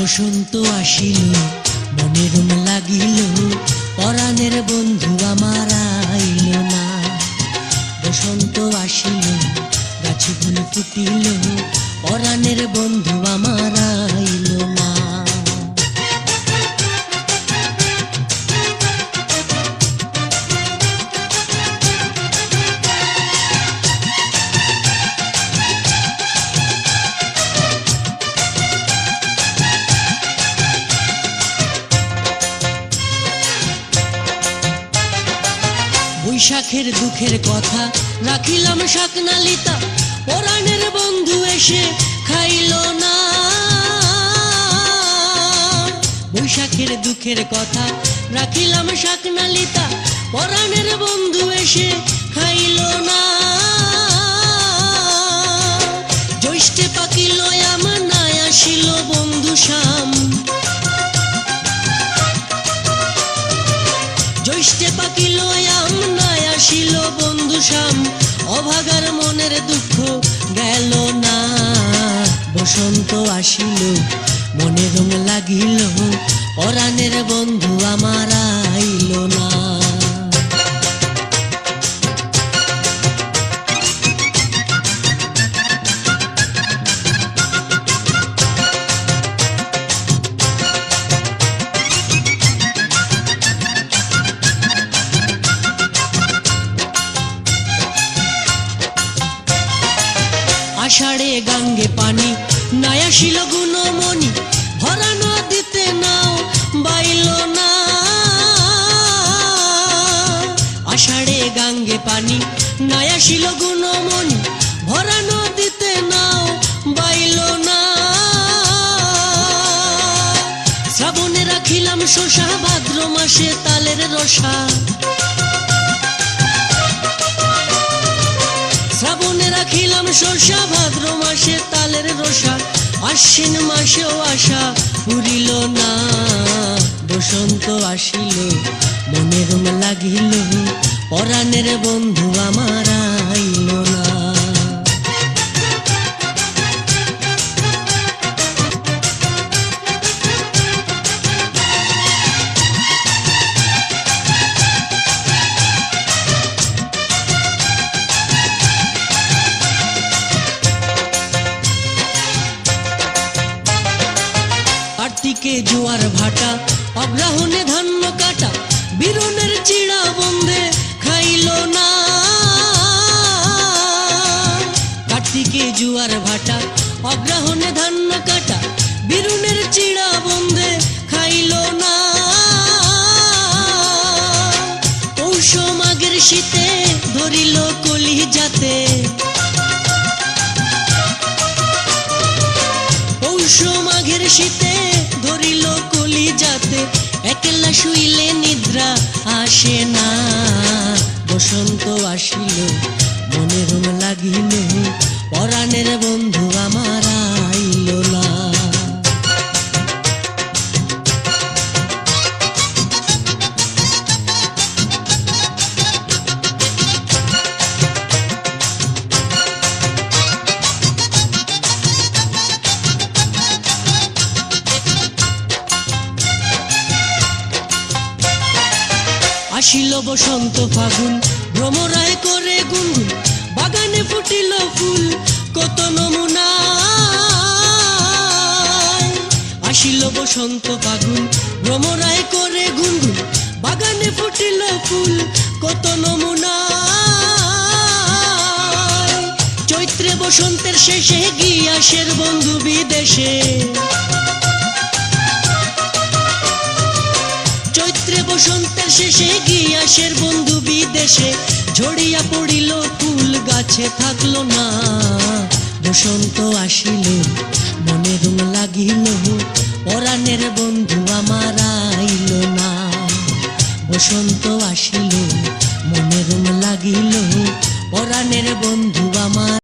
বসন্ত আসিল, মনে রুম লাগিল, পরাণের বন্ধু আমার আইল না। বসন্ত আসিল, গাছে ফুল ফুটিল, পরাণের বন্ধু আমার বৈশাখের দুঃখের কথা রাখিলাম শাকনালিতা। পরাণের বন্ধু এসে খাইল না। বৈশাখের দুঃখের কথা রাখিলাম শাকনালিতা। পরাণের বন্ধু এসে খাইল না। শাম অভাগার মনের দুঃখ গেল না। বসন্ত আসিল, মনে রং লাগিল, পরাণের বন্ধু আমার আইল না। আষাঢ়ে গাঙ্গে পানি নায়াশিল গুণমণি, ভরা নদীতে নাও, বাইল না। আষাঢ়ে গাঙ্গে পানি নায়াশিল গুণমণি, ভরা নদীতে নাও, বাইল না। শ্রাবণে রাখিলাম শোষা ভাদ্র মাসে তালের রসা। রাখিলাম শোষা ভাদ্র মাসে তালের রসা। আশ্বিন মাসেও আশা পুরিল না। বসন্ত আসিল মনের লাগিল, পরাণের বন্ধু আমার আইল না। কার্তিকে জোয়ার ভাটা? অগ্রহণে ধান্য কাটা বীরনের চিড়া বন্ধে খাইল না। কার্তিকে জোয়ার ভাটা, অগ্রহণে ধান্য কাটা বীরনের চিড়া বন্ধে খাইল না। পৌষ শীতে ধরিল কলি যাতে পৌষ মাঘের শীতে শুইলে নিদ্রা আসে না। বসন্ত আসিল মনে রুম লাগিল আসিল বসন্ত ফাগুন। ভ্রমরায় করে গুনগুন, বাগানে ফুটিল ফুল, কত নমুনা আসিল বসন্ত ফাগুন, ভ্রমরায় করে গুনগুন, বাগানে ফুটিল ফুল, কত নমুনা চৈত্রে বসন্তের শেষে গিয়াসের বন্ধু বিদেশে গিয়াসের বন্ধু বিদেশে ঝড়িয়া পড়িল ফুল গাছে, থাকল না। বসন্ত আসিল মনে রুম লাগিল, পরাণের বন্ধু আমার আইল না। বসন্ত আসিল মনে রুম লাগিল, পরাণের বন্ধু আমার